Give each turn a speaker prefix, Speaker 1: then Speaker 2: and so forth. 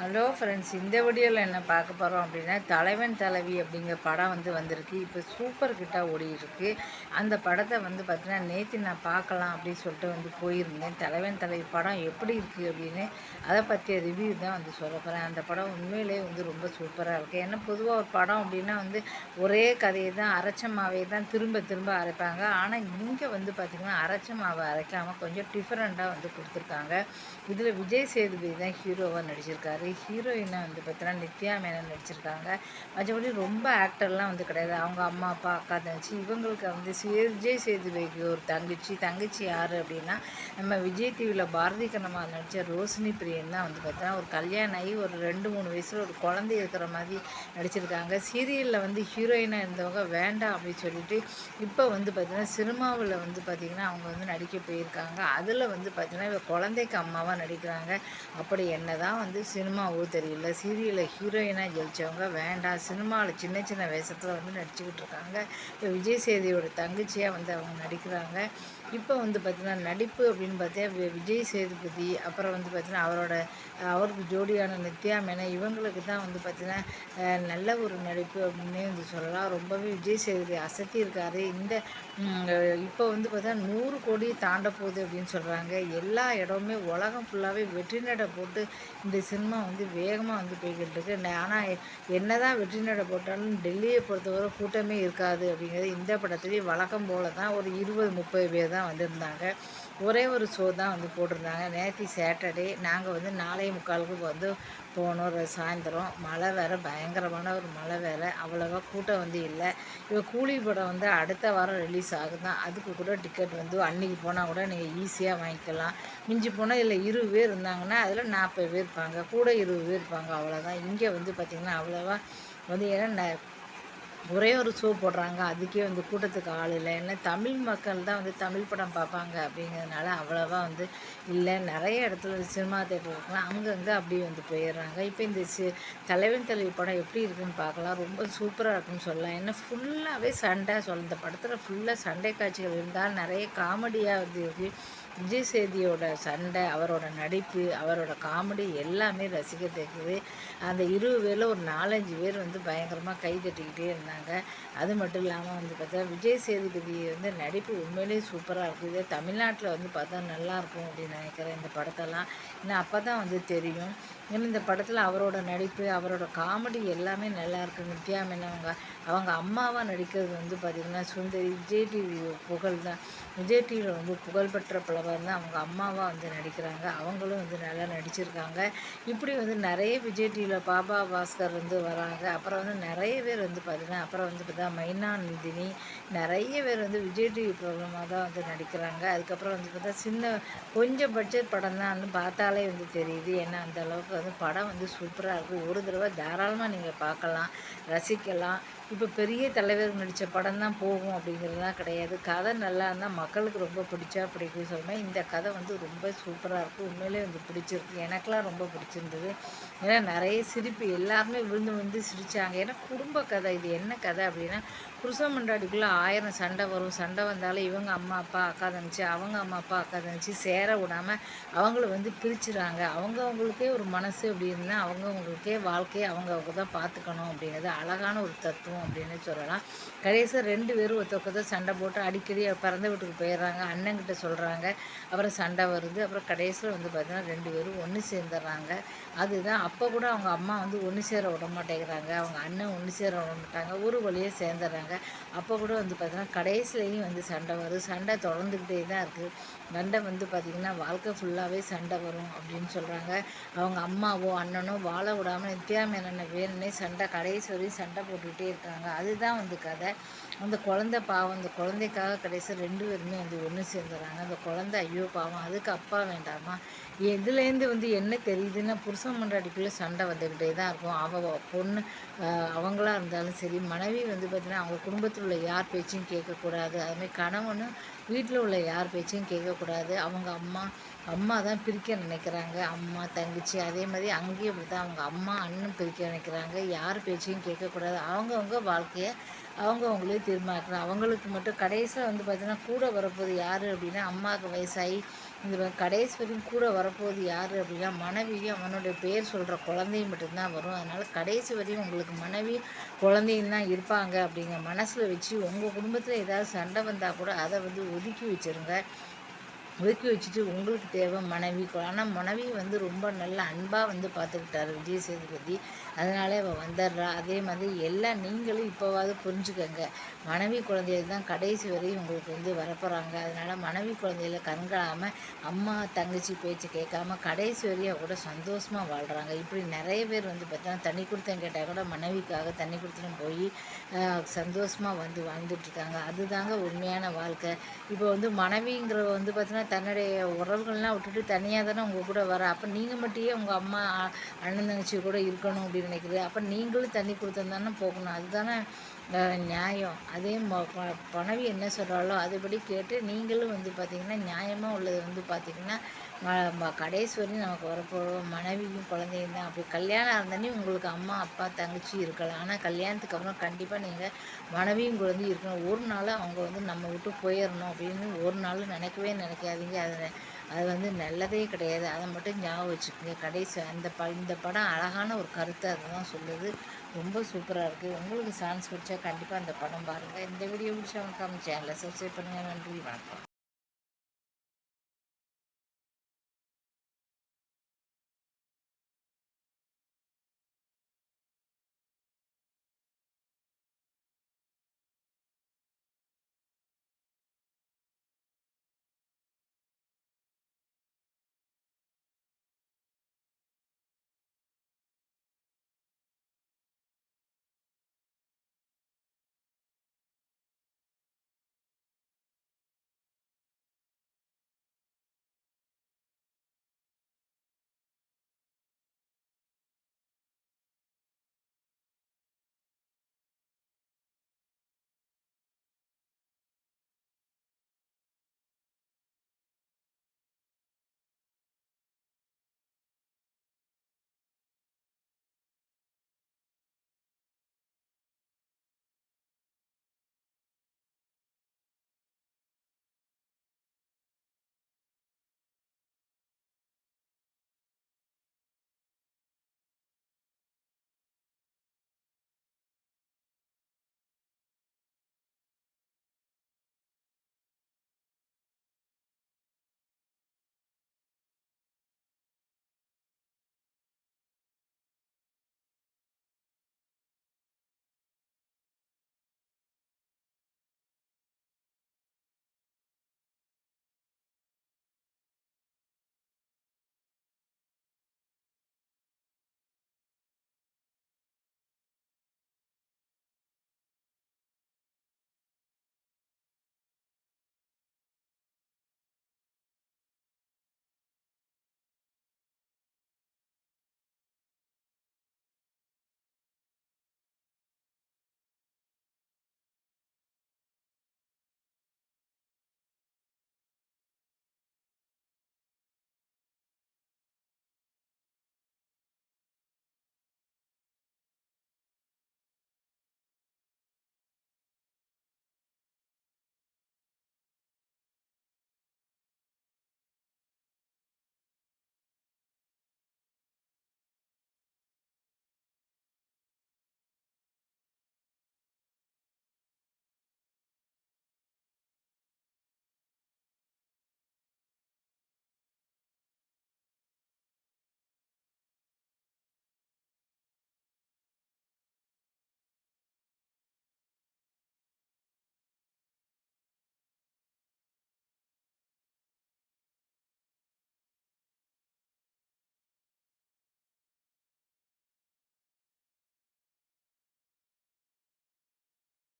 Speaker 1: Hello friends இந்த வீடியோவில் என்ன பார்க்க போகிறோம் அப்படின்னா தலைவன் தலைவி அப்படிங்கிற படம் வந்து வந்திருக்கு. இப்போ சூப்பர் கிட்டாக ஓடிருக்கு அந்த படத்தை வந்து பார்த்தீங்கன்னா நேற்று நான் பார்க்கலாம் அப்படின்னு சொல்லிட்டு வந்து போயிருந்தேன். தலைவன் தலைவி படம் எப்படி இருக்குது அப்படின்னு அதை பற்றிய ரிவ்யூ தான் வந்து சொல்ல போகிறேன் அந்த படம் உண்மையிலே வந்து ரொம்ப சூப்பராக இருக்குது ஏன்னா பொதுவாக ஒரு படம் அப்படின்னா வந்து ஒரே கதையை தான் அரைச்சமாவே தான் திரும்ப திரும்ப அரைப்பாங்க. ஆனால் இங்கே வந்து பார்த்திங்கன்னா அரைச்ச மாவை அரைக்காமல் கொஞ்சம் டிஃப்ரெண்ட்டாக வந்து கொடுத்துருக்காங்க. இதில் விஜய் சேதுபதி தான் ஹீரோவாக நடிச்சிருக்காரு. ஹீரோயினாக வந்து பார்த்தீங்கன்னா நித்யா மேனன் நடிச்சிருக்காங்க. மற்றபடி ரொம்ப ஆக்டர்லாம் வந்து கிடையாது. அவங்க அம்மா அப்பா அக்கா தங்கச்சி இவங்களுக்கு வந்து விஜய் சேதுபதிக்கு ஒரு தங்கச்சி. தங்கச்சி யார் அப்படின்னா நம்ம விஜய் டிவியில் பாரதி கண்ணம்மா நடித்த ரோஷினி பிரியன் தான் வந்து பார்த்தீங்கன்னா ஒரு கல்யாணம் ஆகி ஒரு ரெண்டு மூணு வயசில் ஒரு குழந்தை இருக்கிற மாதிரி நடிச்சிருக்காங்க. சீரியலில் வந்து ஹீரோயினாக இருந்தவங்க வேண்டாம் அப்படின்னு சொல்லிட்டு இப்போ வந்து பார்த்தீங்கன்னா சினிமாவில் வந்து பார்த்திங்கன்னா அவங்க வந்து நடிக்க போயிருக்காங்க. அதில் வந்து பார்த்திங்கன்னா இவ குழந்தைக்கு அம்மாவாக நடிக்கிறாங்க. அப்படி என்ன தான் வந்து சினிமா சினிமாவோ தெரியல. சீரியலில் ஹீரோயினாக ஜெயிச்சவங்க வேண்டாம். சினிமாவில் சின்ன சின்ன வேஷத்தில் வந்து நடிச்சுக்கிட்டு இருக்காங்க. இப்போ விஜய் சேதியோட தங்கச்சியாக வந்து அவங்க நடிக்கிறாங்க. இப்போ வந்து பார்த்தீங்கன்னா நடிப்பு அப்படின்னு பார்த்தா வி- விஜய் சேதுபதி அப்புறம் வந்து பார்த்திங்கன்னா அவரோட அவருக்கு ஜோடியான நித்யா மேனன் இவங்களுக்கு தான் வந்து பார்த்திங்கன்னா நல்ல ஒரு நடிப்பு அப்படின்னே வந்து சொல்லலாம். ரொம்பவே விஜய் சேதுபதி அசத்தி இருக்கார். இந்த இப்போ வந்து பார்த்தா நூறு கோடி தாண்ட போகுது அப்படின்னு சொல்கிறாங்க எல்லா இடமுமே உலகம் ஃபுல்லாகவே வெற்றி நடை போட்டு இந்த சினிமா வந்து வேகமாக வந்து போய்கிட்டு இருக்கு. ஆனால் என்னதான் வெற்றி நடை போட்டாலும் டெல்லியை பொறுத்தவரை கூட்டமே இருக்காது அப்படிங்கிறது இந்த படத்துலேயும் வழக்கம் போல தான் ஒரு இருபது முப்பது பேர் தான் வந்திருந்தாங்க. ஒரே ஒரு ஷோ தான் வந்து போட்டிருந்தாங்க. நேற்று சாட்டர்டே நாங்கள் வந்து நாலே முக்காலுக்கு வந்து போனோம். சாயந்தரம். மழை வேறு பயங்கரமான ஒரு மழை வேறு. அவ்வளோவா கூட்டம் வந்து இல்லை. இப்போ கூலி படம் வந்து அடுத்த வாரம் ரிலீஸ் ஆகுதான் அதுக்கு கூட டிக்கெட் வந்து அன்னைக்கு போனால் கூட நீங்கள் ஈஸியாக வாங்கிக்கலாம். மிஞ்சி போனால் இதில் இருபது பேர் இருந்தாங்கன்னா அதில் நாற்பது பேர் இருப்பாங்க. கூட இருபது பேர் இருப்பாங்க. அவ்வளோதான் இங்கே வந்து பார்த்திங்கன்னா அவ்வளோவா வந்து ஏன்னா ஒரே ஒரு ஷோ போடுறாங்க. அதுக்கே வந்து கூட்டத்துக்கு ஆள் இல்லை. ஏன்னா தமிழ் மக்கள் தான் வந்து தமிழ் படம் பார்ப்பாங்க அப்படிங்கிறதுனால அவ்வளோவா வந்து இல்லை. நிறைய இடத்துல சினிமா தேட்டர் இருக்கலாம். அங்கங்கே அப்படியே வந்து போயிடுறாங்க. இப்போ இந்த சி தலைவன் தலைவி படம் எப்படி இருக்குன்னு பார்க்கலாம். ரொம்ப சூப்பராக இருக்குன்னு சொல்லலாம். ஏன்னா ஃபுல்லாகவே சண்டை. சொல்ல இந்த படத்தில் ஃபுல்லாக சண்டை காட்சிகள் இருந்தால் நிறைய காமெடியாக வந்து இருக்குது விஜய் சேதியோட சண்டை அவரோட நடிப்பு அவரோட காமெடி எல்லாமே ரசிக்கத்தக்கது அந்த இருபது பேரில் ஒரு நாலஞ்சு பேர் வந்து பயங்கரமாக கை தட்டிக்கிட்டே இருந்தாங்க. அது மட்டும் இல்லாமல் வந்து பார்த்தா விஜய் சேதுபதி வந்து நடிப்பு உண்மையிலேயே சூப்பராக இருக்குது. தமிழ்நாட்டில் வந்து பார்த்தா நல்லாயிருக்கும் அப்படின்னு நினைக்கிறேன் இந்த படத்தெல்லாம். இன்னும் அப்போ தான் வந்து தெரியும். இன்னும் இந்த படத்தில் அவரோட நடிப்பு அவரோட காமெடி எல்லாமே நல்லா இருக்கு. நித்யா மேனன் அவங்க அவங்க அம்மாவாக நடிக்கிறது வந்து பார்த்திங்கன்னா சுந்தரி விஜய் டிவி புகழ் தான். விஜய் டிவியில் ரொம்ப புகழ்பெற்ற புலவர் தான் அவங்க அம்மாவாக வந்து நடிக்கிறாங்க. அவங்களும் வந்து நல்லா நடிச்சிருக்காங்க. இப்படி வந்து நிறைய விஜய் டிவியில் பாபா பாஸ்கர் வந்து வராங்க. அப்புறம் வந்து நிறைய பேர் வந்து பார்த்திங்கன்னா அப்புறம் வந்து தான் மைனா நந்தினி நிறைய பேர் வந்து விஜய் டிவி ப்ராப்ளமாக தான் வந்து நடிக்கிறாங்க. அதுக்கப்புறம் வந்து பார்த்தா சின்ன கொஞ்சம் பட்ஜெட் படம் தான் பார்த்தாலே வந்து தெரியுது. ஏன்னா அந்த அளவுக்கு வந்து படம் வந்து சூப்பராக இருக்குது ஒரு தடவை தாராளமாக நீங்கள் பார்க்கலாம் ரசிக்கலாம். இப்போ பெரிய தலைவர் நடித்த படம் தான் போகும் அப்படிங்கிறதுலாம் கிடையாது. கதை நல்லா இருந்தால் மக்களுக்கு ரொம்ப பிடிச்சா பிடிக்கும் சொல்லுவேன். இந்த கதை வந்து ரொம்ப சூப்பராக இருக்குது. உண்மையிலே வந்து பிடிச்சிருக்கு. எனக்கெலாம் ரொம்ப பிடிச்சிருந்தது. ஏன்னா நிறைய சிரிப்பு எல்லாருமே விழுந்து விழுந்து சிரித்தாங்க ஏன்னா குடும்ப கதை. இது என்ன கதை அப்படின்னா புருஷன் மண்டாடிக்குள்ளே ஆயிரம் சண்டை வரும். சண்டை வந்தாலும் இவங்க அம்மா அப்பா அக்கா தங்கச்சி அவங்க அம்மா அப்பா அக்கா தங்கச்சி சேர விடாமல் அவங்கள வந்து பிரிச்சுறாங்க. அவங்க அவங்களுக்கே ஒரு மனசு அப்படின்னா அவங்க அவங்களுக்கே வாழ்க்கையை அவங்க அவங்க தான் பார்த்துக்கணும் அப்படிங்கிறது அழகான ஒரு தத்துவம் அப்படின்னு சொல்லலாம். கடைசியாக ரெண்டு பேரும் ஒருத்த தான் சண்டை போட்டு அடிக்கடி பிறந்த வீட்டுக்கு போயிடுறாங்க. அண்ணன்கிட்ட சொல்கிறாங்க அப்புறம் சண்டை வருது. அப்புறம் கடைசியில் வந்து பார்த்திங்கன்னா ரெண்டு பேரும் ஒன்று சேர்ந்துடுறாங்க. அதுதான் அப்போ கூட அவங்க அம்மா வந்து ஒன்று சேர விட மாட்டேங்கிறாங்க. அவங்க அண்ணன் ஒன்று சேர விட மாட்டாங்க. ஒரு வழியே சேர்ந்துடுறாங்க. அப்போ கூட வந்து பார்த்திங்கன்னா கடைசிலையும் வந்து சண்டை வரும். சண்டை தொடர்ந்துக்கிட்டே தான் இருக்குது சண்டை வந்து பார்த்திங்கன்னா வாழ்க்கை ஃபுல்லாகவே சண்டை வரும் அப்படின்னு சொல்கிறாங்க அவங்க அம்மாவோ அண்ணனோ வாழ விடாமல் நித்யா மேனனை வேணும்னே சண்டை கடைசி வரையும் சண்டை போட்டுக்கிட்டே இருக்காங்க. அதுதான் வந்து கதை. அந்த குழந்தை பாவம் அந்த குழந்தைக்காக கடைசி ரெண்டு பேருமே வந்து ஒன்று சேர்ந்துடுறாங்க. அந்த குழந்தை ஐயோ பாவம் அதுக்கு அப்பா வேண்டாமா? எதுலேருந்து வந்து என்ன தெரியுதுன்னா புருஷன் மண்டாடிக்குள்ளே சண்டை வந்துக்கிட்டே தான் இருக்கும். அவள் பொண்ணு அவங்களாக அவங்களா இருந்தாலும் சரி மனைவி வந்து பார்த்திங்கன்னா அவங்க குடும்பத்தில் உள்ள யார் பேச்சையும் கேட்கக்கூடாது. அதுமாதிரி கணவனும் வீட்டில் உள்ள யார் பேச்சையும் கேட்கக்கூடாது. அவங்க அம்மா அம்மா தான் பிரிக்க நினைக்கிறாங்க. அம்மா தங்கச்சி அதே மாதிரி அங்கேயும் அப்படி தான் அவங்க அம்மா அண்ணன் பிரிக்க நினைக்கிறாங்க. யார் பேச்சையும் கேட்கக்கூடாது. அவங்கவுங்க வாழ்க்கையை அவங்க அவங்களே தீர்மானிக்கணும். அவங்களுக்கு மட்டும் கடைசியாக வந்து பார்த்தீங்கன்னா கூட வரப்போது யார் அப்படின்னா அம்மாவுக்கு வயசாகி இந்த கடைசி வரையும் கூட வரப்போகுது யார் அப்படின்னா மனைவியும் அவனுடைய பேர் சொல்கிற குழந்தையும் மட்டும்தான் வரும். அதனால் கடைசி வரையும் உங்களுக்கு மனைவி குழந்தையும் தான் இருப்பாங்க அப்படிங்கிற மனசில் வச்சு உங்கள் குடும்பத்தில் ஏதாவது சண்டை வந்தால் கூட அதை வந்து ஒதுக்கி வச்சுருங்க. ஒதுக்கி வச்சுட்டு உங்களுக்கு தேவை மனைவி. ஆனால் மனைவி வந்து ரொம்ப நல்ல அன்பாக வந்து பார்த்துக்கிட்டாரு விஜய் சேதுபதி. அதனால அவள் வந்துடுறா அதே மாதிரி எல்லாம் நீங்களும் இப்போவாவது புரிஞ்சுக்கோங்க. மனைவி குழந்தைகள் தான் கடைசி வரையும் உங்களுக்கு வந்து வரப்போகிறாங்க அதனால் மனைவி குழந்தையில கண்காணாமல் அம்மா தங்கச்சி பேச்சு கேட்காம கடைசி வரையும் கூட சந்தோஷமாக வாழ்கிறாங்க இப்படி நிறைய பேர் வந்து பார்த்தோன்னா தண்ணி கொடுத்தேன் கேட்டால் கூட மனைவிக்காக தண்ணி கொடுத்துன்னு போய் சந்தோஷமாக வந்து வாழ்ந்துட்டுருக்காங்க அதுதாங்க உண்மையான வாழ்க்கை. இப்போ வந்து மனைவிங்கிற வந்து பார்த்தீங்கன்னா தன்னுடைய உறவுகள்லாம் விட்டுட்டு தனியாக தானே உங்கள் கூட வர. அப்போ நீங்கள் மட்டும் உங்கள் அம்மா அண்ணன் தங்கச்சி கூட இருக்கணும் அப்படின்னு நினைக்கிறது அப்போ நீங்களும் தண்ணி கொடுத்துருந்தானே போகணும். அதுதானே நியாயம். அதே பணவி என்ன சொல்கிறாலோ அதுபடி கேட்டு நீங்களும் வந்து பார்த்திங்கன்னா நியாயமாக உள்ளது வந்து பார்த்திங்கன்னா கடைசி வரையும் நமக்கு வரப்போகிறோம் மனைவியும் குழந்தையும் தான். அப்படி கல்யாணம் இருந்தானே உங்களுக்கு அம்மா அப்பா தங்கச்சி இருக்கலாம். ஆனால் கல்யாணத்துக்கு அப்புறம் கண்டிப்பாக நீங்கள் மனைவியும் குழந்தையும் இருக்கணும். ஒரு நாள் அவங்க வந்து நம்ம விட்டு போயிடணும் அப்படின்னு ஒரு நாள் நினைக்கவே நினைக்காதீங்க. அதை அது வந்து நல்லதே கிடையாது. அதை மட்டும் ஞாபகம் வச்சுக்கோங்க. கடைசி அந்த ப இந்த படம் அழகான ஒரு கருத்தை அதை தான் சொல்லுது. ரொம்ப சூப்பராக இருக்குது உங்களுக்கு சான்ஸ் பிடிச்சா கண்டிப்பாக அந்த படம் பாருங்கள் இந்த வீடியோ பிடிச்சா வணக்கம் சேனலை சப்ஸ்கிரைப் பண்ணுங்கள் நன்றி. வணக்கம்.